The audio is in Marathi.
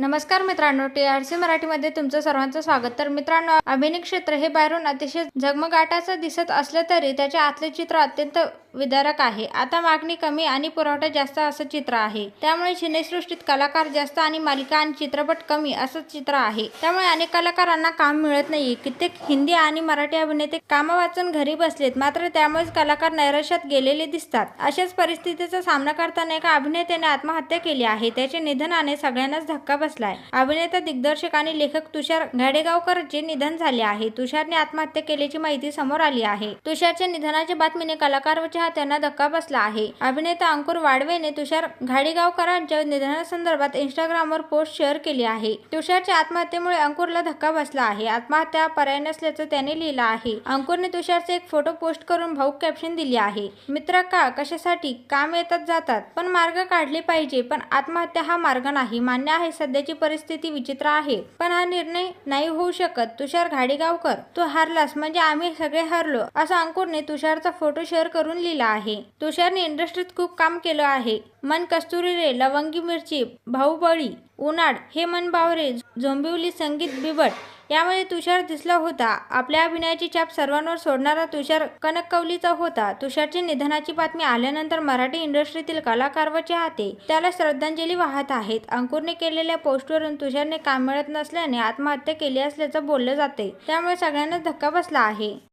नमस्कार मित्रांनो टी आर सी मराठीमध्ये तुमचं सर्वांचं स्वागत. तर मित्रांनो अभिनय क्षेत्र हे बाहेरून अतिशय झगमगाटाचं दिसत असलं तरी त्याचे आतले चित्र अत्यंत विदारक आहे. आता मागणी कमी आणि पुरवठा जास्त असं चित्र आहे. त्यामुळे सिनेसृष्टीत कलाकार जास्त आणि मालिका आणि चित्रपट कमी असं चित्र आहे. त्यामुळे अनेक कलाकारांना काम मिळत नाही कित्येक हिंदी आणि मराठी अभिनेते कामा वाचून घरी बसलेत. मात्र त्यामुळेच कलाकार नैराश्यात गेलेले दिसतात. अशाच परिस्थितीचा सामना करताना एका अभिनेत्याने आत्महत्या केली आहे. त्याचे निधनाने सगळ्यांनाच धक्का बसलाय. अभिनेता दिग्दर्शक आणि लेखक तुषार घाडेगावकरचे निधन झाले आहे तुषारने आत्महत्या केल्याची माहिती समोर आली आहे. तुषारच्या निधनाच्या बातमीने कलाकार व चाहत्यांना धक्का बसला आहे. अभिनेता अंकुर वाडवेने तुषार घाडेगावकरांच्या निधनासंदर्भात इंस्टाग्रामवर पोस्ट शेअर केली आहे. तुषारच्या आत्महत्येमुळे अंकुरला धक्का बसला आहे. आत्महत्या पर्याय नसल्याचं त्याने लिहिलं आहे. अंकुरने तुषारचे एक फोटो पोस्ट करून भाऊक कॅप्शन दिली आहे. मित्र का? कशासाठी? काम येतात जातात. पण मार्ग काढले पाहिजे. पण आत्महत्या हा मार्ग नाही. मान्य आहे सध्या सध्याची परिस्थिती विचित्र आहे. पण हा निर्णय नाही होऊ शकत. तुषार घाडेगावकर तू हारलास म्हणजे आम्ही सगळे हरलो असं अंकुरने तुषारचा फोटो शेअर करून लिहिला आहे. तुषारने इंडस्ट्रीत खूप काम केलं आहे. मन कस्तुरी रे लवंगी मिरची भाऊबळी उन्हाळ हे मन बावरे झोंबिवली संगीत बिबट यामध्ये तुषार दिसला होता. आपल्या अभिनयाची छाप सर्वांवर सोडणारा तुषार कनकवलीचा होता. तुषारच्या निधनाची बातमी आल्यानंतर मराठी इंडस्ट्रीतील कलाकार व चाहते त्याला श्रद्धांजली वाहत आहेत. अंकुरने केलेल्या पोस्टवरून तुषारने काम मिळत नसल्याने आत्महत्या केली असल्याचं बोललं जाते. त्यामुळे सगळ्यांना धक्का बसला आहे.